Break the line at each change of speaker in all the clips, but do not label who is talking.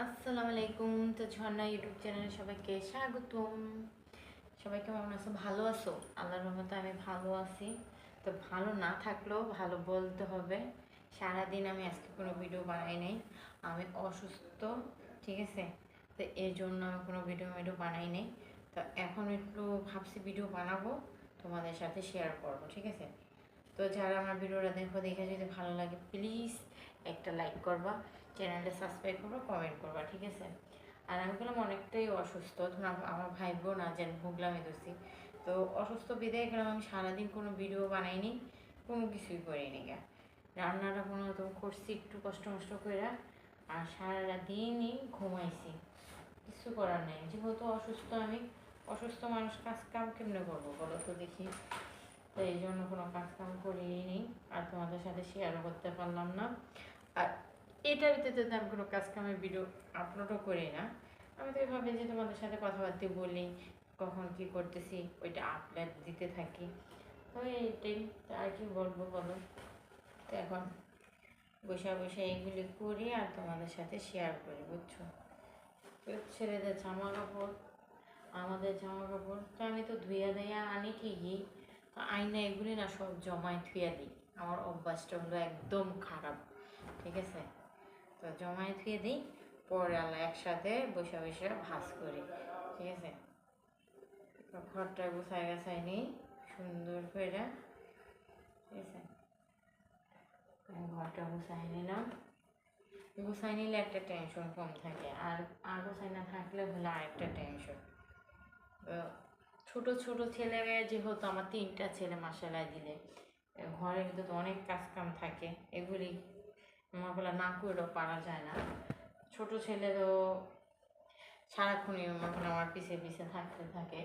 আসসালামু আলাইকুম। তো ঝর্ণা ইউটিউব চ্যানেলে সবাইকে স্বাগতম। সবাই কেমন আছো? ভালো আছো? আল্লাহর রহমতে আমি ভালো আছি। তো ভালো না থাকলেও ভালো বলতে হবে। সারাদিন আমি আজকে কোনো ভিডিও বানাই নাই। আমি অসুস্থ, ঠিক আছে? তো এর জন্য আমি কোনো ভিডিও ভিডিও বানাই নাই। তো এখন একটু ভাবছি ভিডিও বানাবো, তোমাদের সাথে শেয়ার করব, ঠিক আছে? তো যারা আমার ভিডিওটা দেখো, দেখে যদি ভালো লাগে প্লিজ একটা লাইক করবা। চ্যানেলটা সাবস্ক্রাইব করবা কমেন্ট করবা, ঠিক আছে? আর আমি বললাম অনেকটাই অসুস্থ, ধরুন আমার ভাই বোন না, যেন ভুগলামে দোষী। তো অসুস্থ বিদায় গেলাম, আমি সারাদিন কোনো ভিডিও বানাইনি, কোনো কিছুই করিনি গা। রান্নাটা কোনো তো করছি, একটু কষ্ট মষ্ট করে আর সারা দিনই ঘুমাইছি, কিছু করার নেই। যেহেতু অসুস্থ আমি, অসুস্থ মানুষ কাজ কাম কেমনে করব বলো তো দেখি? তো এই জন্য কোনো কাজ কাম করিনি, আর তোমাদের সাথে শেয়ারও করতে পারলাম না। আর এটার ভিতরে আমি কোনো কাজ কামের ভিডিও আপলোডও করি না। আমি তো এভাবে যে তোমাদের সাথে কথাবার্তা বলি, কখন কি করতেছি, ওইটা আপলোড দিতে থাকি। তো এইটাই আর কি বলব বলো? তো এখন বসে বসে এইগুলি করি আর তোমাদের সাথে শেয়ার করি, বুঝছ? তো ছেলেদের জামা কাপড় আমাদের জামা কাপড় তো আমি তো ধুইয়া দেয়া আনি ঠিকই আইনা এগুলি না সব জমায় থুইয়া দিই। আমার অভ্যাসটা হলো একদম খারাপ, ঠিক আছে? তো জমায় থুয়ে দিই, পরে আল্লাহ একসাথে বসে বসে ভাজ করি, ঠিক আছে? তো ঘরটা গুছাই গাছাই নিই, সুন্দর করে, ঠিক আছে? ঘরটা গুছাই নিলাম। গুছাই নিলে একটা টেনশন কম থাকে, আর আর গুছাই না থাকলে হলো আরেকটা টেনশন ছোট ছোট ছেলে মেয়ে যেহেতু আমার তিনটা ছেলে মাসালায় দিলে ঘরের ভিতরে অনেক কাজ কাম থাকে, এগুলি আমার বলে, না করেও পারা যায় না। ছোট ছেলে তো সারাক্ষণই মনে আমার পিছে পিছে থাকতে থাকে।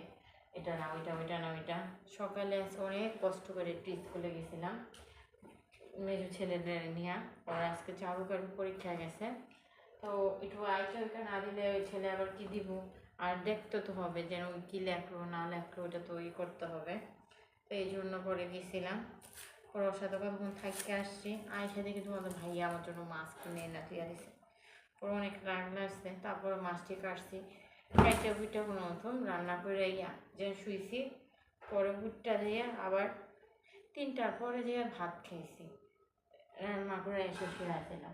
এটা না, ওইটা ওইটা না, ওইটা। সকালে আজকে অনেক কষ্ট করে একটু স্কুলে গেছিলাম। মেজু ছেলেদের নিয়ে। ওরা আজকে চারুকার পরীক্ষা গেছে। তো একটু আইটা ওইটা না দিলে ওই ছেলে আবার কি দিব? আর দেখতে তো হবে যেন ওই কী লেখলো, না লেখলো, ওটা তো ওই করতে হবে। তো এই জন্য পরে গেছিলাম। ওর সাথে কতক্ষণ থাকতে আসছি। আইসা দেখি তোমাদের ভাইয়া আমার জন্য মাছ কিনে এনে তুই দিছে। পরে অনেক রান্না লাগছে তারপরে মাছটি কাটছি। কাইটা বুইটা কোনো মতো রান্না করে ইয়া, যেন শুইছি। পরে বুটটা দিয়ে আবার তিনটার পরে যে ভাত খেয়েছি। রান্না করে এসে শুয়ে আসছিলাম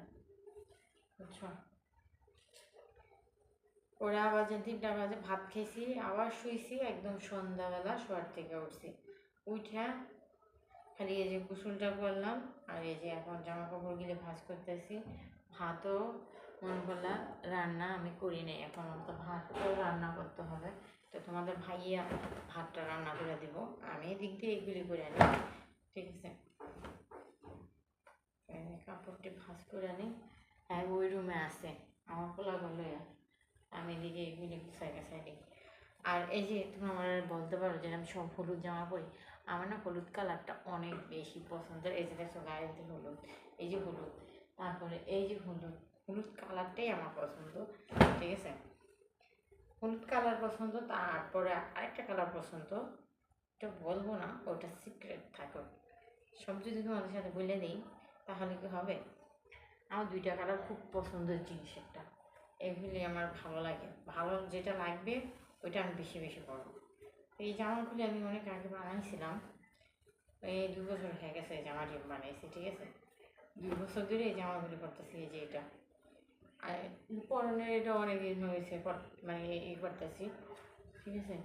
বুঝছ? পরে আবার যে তিনটা বাজে ভাত খেয়েছি, আবার শুইছি, একদম সন্ধ্যাবেলা শোয়ার থেকে উঠছি। উঠা খালি এই যে গোসলটা করলাম, আর এই যে এখন জামা কাপড় গিলে ভাজ করতেছি। ভাতও মনে করলাম রান্না আমি করি নাই, এখন তো ভাতটাও রান্না করতে হবে। তো তোমাদের ভাইয়া ভাতটা রান্না করে দিব, আমি এদিক দিয়ে এগুলি করে আনি, ঠিক আছে? কাপড়টি ভাজ করে আনি হ্যাঁ ওই রুমে আছে, আমার খোলা গেল আমি এদিকে এগুলি গুছাই দিই। আর এই যে তুমি আমার বলতে পারো যে আমি সব হলুদ জামা পরি আমার না হলুদ কালারটা অনেক বেশি পছন্দের। এই যে দেখছ গায়ের যে হলুদ, এই যে হলুদ, তারপরে এই যে হলুদ হলুদ কালারটাই আমার পছন্দ, ঠিক আছে? হলুদ কালার পছন্দ, তারপরে আরেকটা কালার পছন্দ, এটা বলব না, ওটা সিক্রেট থাকো। সব যদি তোমাদের সাথে বলে দিই, তাহলে কি হবে? আমার দুইটা কালার খুব পছন্দের জিনিস একটা। এগুলি আমার ভালো লাগে। ভালো যেটা লাগবে, ওইটা আমি বেশি বেশি করব এই জামাগুলি আমি অনেক আগে বানাইছিলাম। এই দু বছর হয়ে গেছে এই জামাটি বানাইছি, ঠিক আছে? দুই বছর ধরে এই জামাগুলি করতেছি এই যে এটা। আর পরনের এটা অনেক দিন হয়েছে মানে ই করতেছি, ঠিক আছে?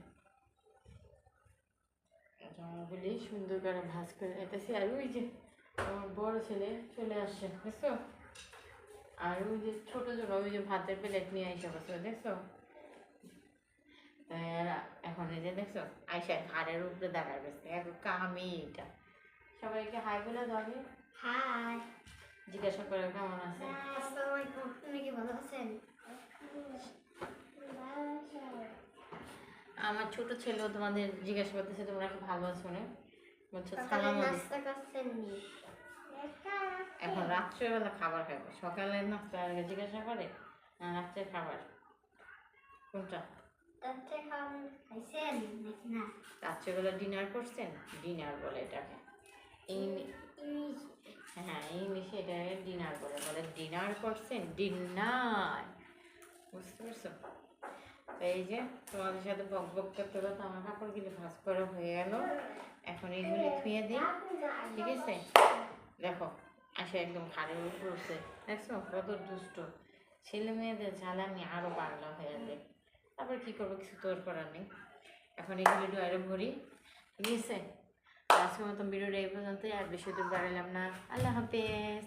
জামাগুলি সুন্দর করে ভাজ করে নিতেছি। আর ওই যে আমার বড় ছেলে চলে আসছে, বুঝছ? আর ওই যে ছোটো ছোটো ওই যে ভাতের প্লেট নিয়ে আইসা বসে, দেখছ? এখন এই যে দেখছ আইসা ঘাড়ের উপরে দাঁড়ায় গেছে এক কামি এটা। সবাইকে হাই বলে দাবি
হাই
জিজ্ঞাসা করে কেমন আছে?
আসসালামু আলাইকুম আপনি কি ভালো আছেন?
আমার ছোট ছেলেও তোমাদের জিজ্ঞাসা করতেছে তোমরা কি ভালো আছো না? বলছো সালাম এখন রাত্রেবেলা খাবার খাবে সকালের নাস্তা জিজ্ঞাসা করে না রাত্রের খাবার। কোনটা?
রাত্রে
রাত্রেবেলা ডিনার করছেন? ডিনার বলে এটাকে। হ্যাঁ ইংলিশে এটা ডিনার বলে। বলে ডিনার করছেন? ডিনার বুঝতে পারছ? এই যে তোমাদের সাথে বক বক করতে করতে আমার কাপড়গুলি ভাঁজ করা হয়ে গেল। এখন এইগুলি ধুয়ে দিই। ঠিক আছে? দেখো আসে একদম ঘাড়ের উপর উঠছে দেখছ কত দুষ্ট। ছেলে মেয়েদের ঝালে আমি আরও পাগলা হয়ে যাই তারপর কি করব, কিছু তোর করার নেই। এখন এগুলি ডয়ারে ভরি। ঠিক আছে? আজকের মতন ভিডিওটা এই পর্যন্তই, আর বেশি দূর বাড়ালাম না। আল্লাহ হাফেজ।